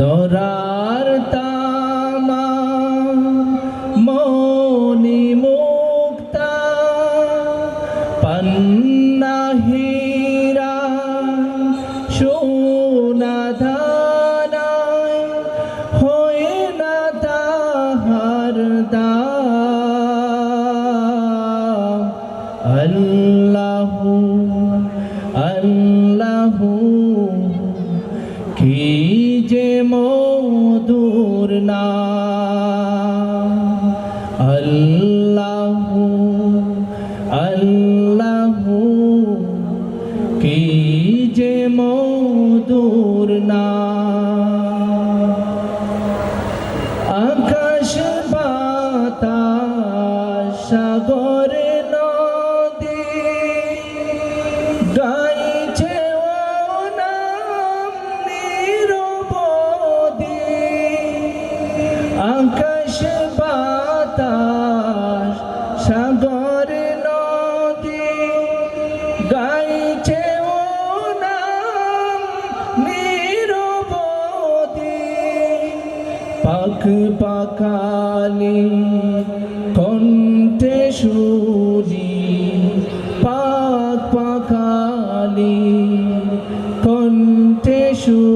দরার তামা, মনি মুক্তা, পন্না হীরা, সোনা ধানায় হয় না তাহার দাম। আল্লাহু আল্লাহু, কি যে মধুর না। আল্লাহু আল্লাহু কি যে মধুর না। আকাশ বাতাস সাগর নদী গাইছে আকাশ বাতাস সাগর নদী গাইছে ও নাম নিরবধি কণ্ঠে শুনি পাক পাখালি কণ্ঠে শুনি